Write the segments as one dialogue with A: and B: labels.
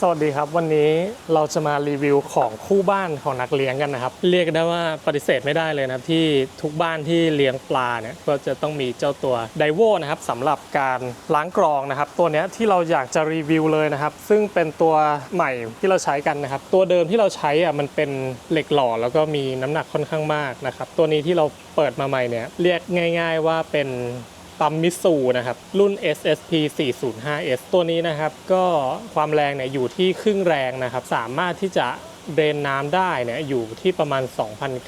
A: สวัสดีครับ วันนี้เราจะมารีวิวของคู่บ้านของนักเลี้ยงกันนะครับ เรียกได้ว่าปฏิเสธไม่ได้เลยนะที่ทุกบ้านที่เลี้ยงปลาเนี่ยก็จะต้องมีเจ้าตัวไดโวนะครับสำหรับการล้างกรองนะครับ ตัวนี้ที่เราอยากจะรีวิวเลยนะครับ ซึ่งเป็นตัวใหม่ที่เราใช้กันนะครับ ตัวเดิมที่เราใช้อะมันเป็นเหล็กหล่อแล้วก็มีน้ำหนักค่อนข้างมากนะครับตัวนี้ที่เราเปิดมาใหม่เนี่ยเรียกง่าย ๆ ว่าเป็น ปั๊มมิตซูนะครับ รุ่น SSP 405S ตัวนี้นะครับ ก็ความแรงเนี่ยอยู่ที่ครึ่งแรงนะครับ สามารถที่จะเดรนน้ำได้เนี่ยอยู่ที่ประมาณ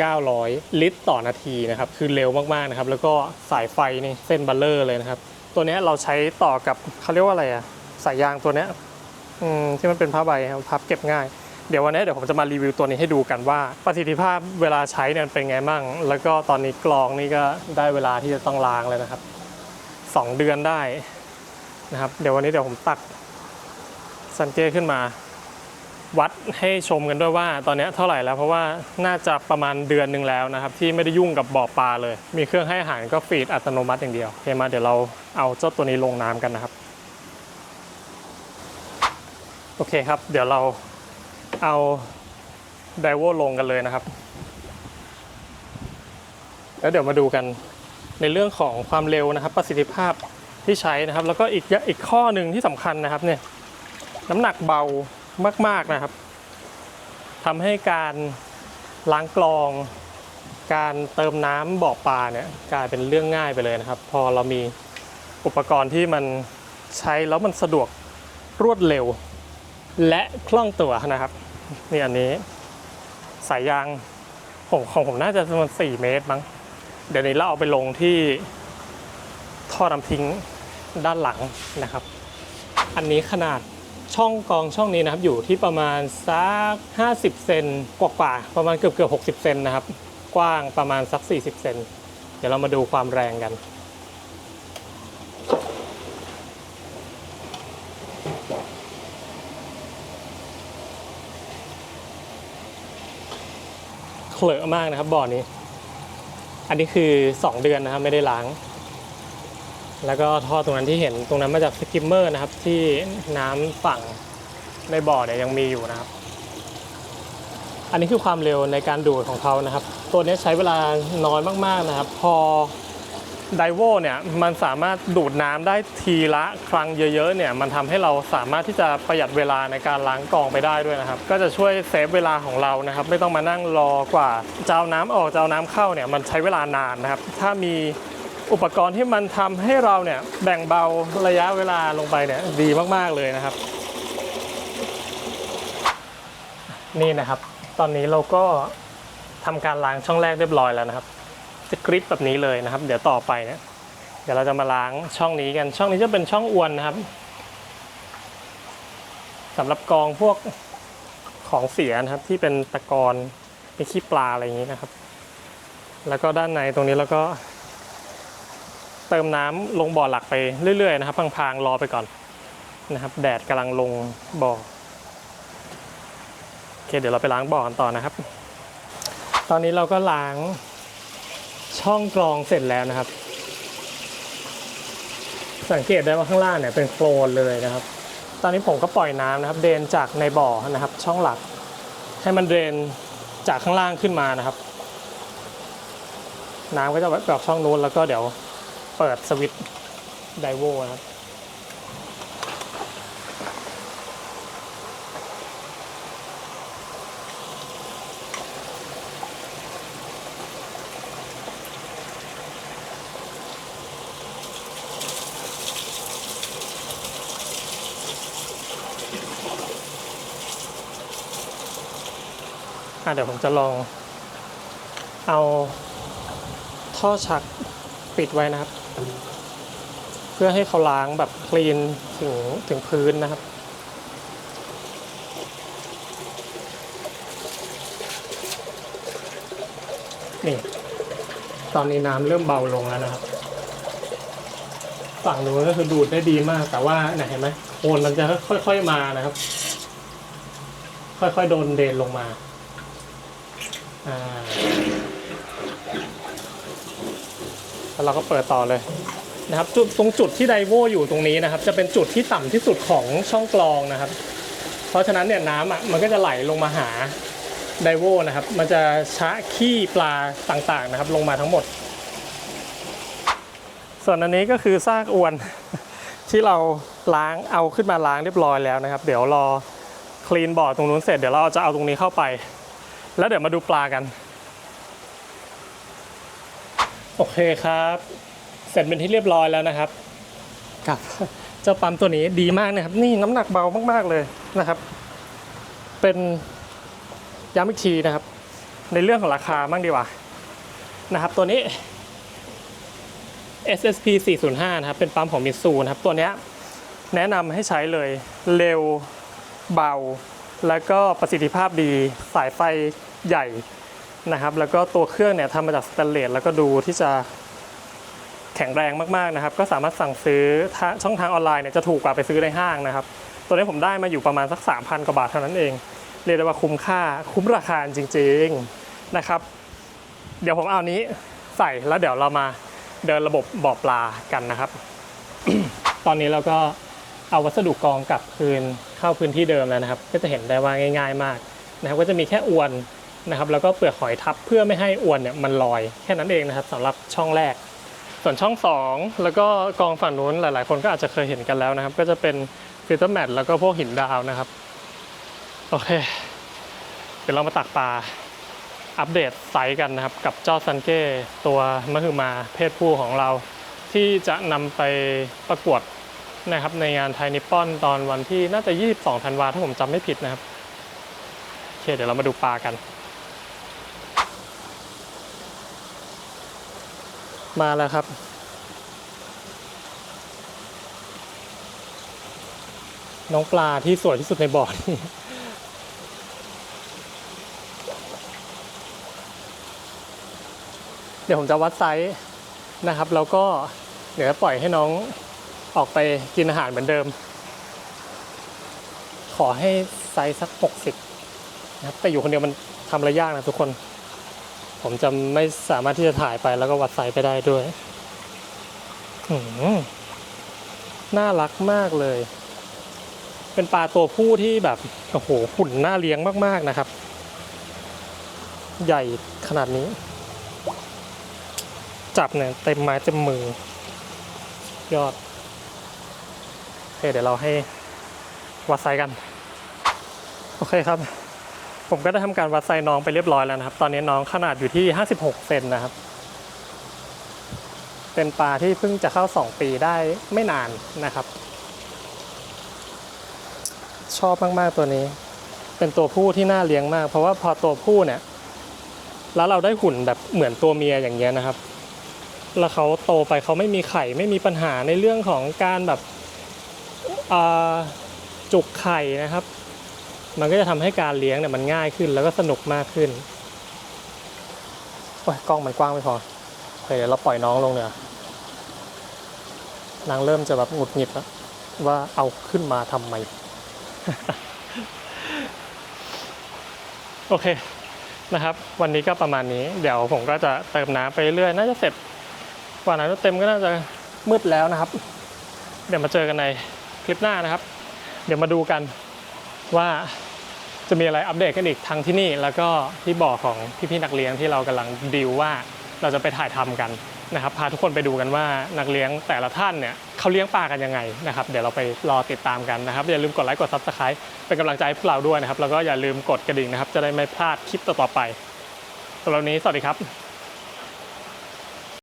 A: 2,900 ลิตรต่อนาทีนะครับ คือเร็วมากๆนะครับ แล้วก็สายไฟนี่เส้นบัลเลอร์เลยนะครับ ตัวนี้เราใช้ต่อกับเขาเรียกว่าอะไรอะสายยางตัวนี้ที่มันเป็นผ้าใบครับพับเก็บง่ายเดี๋ยววันนี้เดี๋ยวผมจะมารีวิวตัวนี้ให้ดูกันว่า ประสิทธิภาพเวลาใช้เนี่ยเป็นไงมั่ง แล้วก็ตอนนี้กรองนี่ก็ได้เวลาที่จะต้องล้างเลยนะครับ สองเดือนได้นะครับ เดี๋ยววันนี้เดี๋ยวผมตักซันเก้ขึ้นมา วัดให้ชมกันด้วยว่าตอนนี้เท่าไหร่แล้วเพราะว่าน่าจะประมาณเดือนหนึ่งแล้วนะครับ ที่ไม่ได้ยุ่งกับบ่อปลาเลย มีเครื่องให้อาหารก็ฟีดอัตโนมัติอย่างเดียวโอเคมาเดี๋ยวเราเอาเจ้าตัวนี้ลงน้ำกันนะครับโอเคครับ เดี๋ยวเราเอาไดโวลงกันเลยนะครับ แล้วเดี๋ยวมาดูกัน ในเรื่องของความเร็วนะครับ ประสิทธิภาพที่ใช้นะครับ แล้วก็อีกอย่างอีกข้อหนึ่งที่สำคัญนะครับเนี่ยน้ำหนักเบามาก ๆนะครับทำให้การล้างกรอง การเติมน้ำบ่อปลาเนี่ยกลายเป็นเรื่องง่ายไปเลยนะครับ พอเรามีอุปกรณ์ที่มันใช้แล้วมันสะดวกรวดเร็ว และคล่องตัวนะครับนี่อันนี้สายยางของของผมน่าจะประมาณ4เมตรมั้ง เดี๋ยวนี้เราเอาไปลงที่ท่อน้ำทิ้งด้านหลังนะครับ อันนี้ขนาดช่องกองช่องนี้นะครับ อยู่ที่ประมาณสัก 50 เซนกว่าๆประมาณเกือบเกือบ60 เซนนะครับ กว้างประมาณสัก 40 เซนเดี๋ยวเรามาดูความแรงกันเคลอะมากนะครับบ่อนี้ อันนี้คือ 2 เดือนนะครับไม่ได้ล้าง แล้วก็ท่อตรงนั้นที่เห็นตรงนั้นมาจากสกิมเมอร์นะครับ ที่น้ำฝั่งในบ่อเนี่ยยังมีอยู่นะครับ อันนี้คือความเร็วในการดูดของเขานะครับ ตัวนี้ใช้เวลาน้อยมากๆนะครับ พอ ไดโวเนี่ยมันสามารถดูดน้ำได้ทีละครั้งเยอะๆเนี่ยมันทำให้เราสามารถที่จะประหยัดเวลาในการล้างกองไปได้ด้วยนะครับ ก็จะช่วยเซฟเวลาของเรานะครับ ไม่ต้องมานั่งรอกว่าจะเอาน้ำออกจะเอาน้ำเข้าเนี่ยมันใช้เวลานานนะครับ ถ้ามีอุปกรณ์ที่มันทำให้เราเนี่ยแบ่งเบาระยะเวลาลงไปเนี่ยดีมากๆเลยนะครับ นี่นะครับ ตอนนี้เราก็ทำการล้างช่องแรกเรียบร้อยแล้วนะครับ จะกริปแบบนี้เลยนะครับ เดี๋ยวต่อไปเนี่ยเดี๋ยวเราจะมาล้างช่องนี้กัน ช่องนี้จะเป็นช่องอวนนะครับสำหรับกรองพวกของเสียนะครับ ที่เป็นตะกอนมีขี้ปลาอะไรอย่างนี้นะครับ แล้วก็ด้านในตรงนี้เราก็ เติมน้ำลงบ่อหลักไปเรื่อยๆนะครับพางๆรอไปก่อนนะครับ แดดกำลังลงบ่อโอเคเดี๋ยวเราไปล้างบ่อกันต่อนะครับ ตอนนี้เราก็ล้าง ช่องกรองเสร็จแล้วนะครับ สังเกตได้ว่าข้างล่างเนี่ยเป็นโคลนเลยนะครับ ตอนนี้ผมก็ปล่อยน้ำนะครับ เดนจากในบ่อนะครับ ช่องหลัก ให้มันเดนจากข้างล่างขึ้นมานะครับ น้ำก็จะแบบช่องนู้นแล้วก็เดี๋ยวเปิดสวิตช์ไดโวนะครับ อะเดี๋ยวผมจะลอง เอาท่อชักปิดไว้นะครับ เพื่อให้เขาล้างแบบคลีนถึงถึงพื้นนะครับนี่ตอนนี้น้ำเริ่มเบาลงแล้วนะครับ ฝั่งนู้นก็คือดูดได้ดีมาก แต่ว่าเนี่ยเห็นไหมโคนมันจะค่อย ๆมานะครับ ค่อยๆโดนเดนลงมา แล้วเราก็เปิดต่อเลยนะครับจุดตรงจุดที่ไดโวอยู่ตรงนี้นะครับ จะเป็นจุดที่ต่ำที่สุดของช่องกรองนะครับ เพราะฉะนั้นเนี่ยน้ำอะมันก็จะไหลลงมาหาไดโวนะครับ มันจะชะขี้ปลาต่างๆนะครับ ลงมาทั้งหมด ส่วนอันนี้ก็คือซากอวนที่เราล้างเอาขึ้นมาล้างเรียบร้อยแล้วนะครับ เดี๋ยวรอคลีนบ่อตรงนู้นเสร็จเดี๋ยวเราจะเอาตรงนี้เข้าไป แล้วเดี๋ยวมาดูปลากัน โอเคครับ เสร็จเป็นที่เรียบร้อยแล้วนะครับ กับเจ้าปั๊มตัวนี้ดีมากนะครับ นี่น้ำหนักเบามากๆเลยนะครับ เป็นย้ำอีกทีนะครับ ในเรื่องของราคาบ้างดีกว่านะครับ ตัวนี้ SSP 405นะครับ เป็นปั๊มของมิตซูนะครับ ตัวเนี้ยแนะนำให้ใช้เลย เร็ว เบา แล้วก็ประสิทธิภาพดีสายไฟใหญ่นะครับ แล้วก็ตัวเครื่องเนี่ยทำมาจากสแตนเลสแล้วก็ดูที่จะแข็งแรงมากๆนะครับ ก็สามารถสั่งซื้อช่องทางออนไลน์เนี่ยจะถูกกว่าไปซื้อในห้างนะครับ ตัวนี้ผมได้มาอยู่ประมาณสัก 3,000 กว่าบาทเท่านั้นเอง เรียกได้ว่าคุ้มค่าคุ้มราคาจริงๆนะครับ เดี๋ยวผมเอานี้ใส่แล้วเดี๋ยวเรามาเดินระบบบ่อปลากันนะครับ ตอนนี้เราก็ เอาวัสดุกองกลับคืนเข้าพื้นที่เดิมแล้วนะครับ ก็จะเห็นได้ว่าง่าย ๆ มากนะครับก็จะมีแค่อวนนะครับแล้วก็เปลือกหอยทับเพื่อไม่ให้อวนเนี่ยมันลอยแค่นั้นเองนะครับสำหรับช่องแรก ส่วนช่อง 2 แล้วก็กองฝั่งนู้นหลาย ๆ คนก็อาจจะเคยเห็นกันแล้วนะครับ ก็จะเป็นฟิลเตอร์แมทแล้วก็พวกหินดาวนะครับโอเคเดี๋ยวเรามาตักปลาอัปเดตไซส์กันนะครับ กับเจ้าซันเก้ตัวมะฮือมาเพศผู้ของเรา ที่จะนำไปประกวด นะครับในงานไทยนิปปอนตอนวันที่น่าจะ 22ธันวาถ้าผมจำไม่ผิดนะครับโอเคเดี๋ยวเรามาดูปลากัน มาแล้วครับ น้องปลาที่สวยที่สุดในบ่อนี่เดี๋ยวผมจะวัดไซส์นะครับ แล้วก็เดี๋ยวปล่อยให้น้อง ออกไปกินอาหารเหมือนเดิม ขอให้ไซส์สัก 60 นะครับ แต่อยู่คนเดียวมันทำอะไรยากนะทุกคน ผมจะไม่สามารถที่จะถ่ายไปแล้วก็วัดไซส์ไปได้ด้วยหน่ารักมากเลย เป็นปลาตัวผู้ที่แบบ โอ้โหหุ่นน่าเลี้ยงมาก ๆนะครับ ใหญ่ขนาดนี้ จับเนี่ยเต็มไม้เต็มมือยอด เคเดี๋ยวเราให้วัดไซส์กัน โอเคครับ ผมก็ได้ทำการวัดไซส์น้องไปเรียบร้อยแล้วนะครับ ตอนนี้น้องขนาดอยู่ที่ 56 เซนนะครับ เป็นปลาที่เพิ่งจะเข้า 2 ปีได้ไม่นานนะครับ ชอบมาก ๆ ตัวนี้ เป็นตัวผู้ที่น่าเลี้ยงมาก เพราะว่าพอตัวผู้เนี่ย แล้วเราได้หุ่นแบบเหมือนตัวเมียอย่างเงี้ยนะครับ แล้วเขาโตไปเขาไม่มีไข่ไม่มีปัญหาในเรื่องของการแบบ จุกไข่นะครับ มันก็จะทำให้การเลี้ยงเนี่ยมันง่ายขึ้นแล้วก็สนุกมากขึ้นโอ้ยกล้องมันกว้างไม่พอโอเคเดี๋ยวเราปล่อยน้องลงเนี่ยนางเริ่มจะแบบหงุดหงิดแล้วว่าเอาขึ้นมาทำไม โอเคนะครับ วันนี้ก็ประมาณนี้ เดี๋ยวผมก็จะเติมน้ำไปเรื่อยน่าจะเสร็จกว่าน้ำเต็มก็น่าจะมืดแล้วนะครับ เดี๋ยวมาเจอกันใน คลิปหน้านะครับ เดี๋ยวมาดูกันว่าจะมีอะไรอัปเดตกันอีกทั้งที่นี่ แล้วก็ที่บ่อของพี่ๆนักเลี้ยงที่เรากำลังดีลว่าเราจะไปถ่ายทำกันนะครับ พาทุกคนไปดูกันว่านักเลี้ยงแต่ละท่านเนี่ยเขาเลี้ยงปลากันยังไงนะครับ เดี๋ยวเราไปรอติดตามกันนะครับ อย่าลืมกดไลค์กดซับสไครป์เป็นกำลังใจให้พวกเราด้วยนะครับ แล้วก็อย่าลืมกดกระดิ่งนะครับ จะได้ไม่พลาดคลิปต่อๆไปสำหรับวันนี้สวัสดีครับ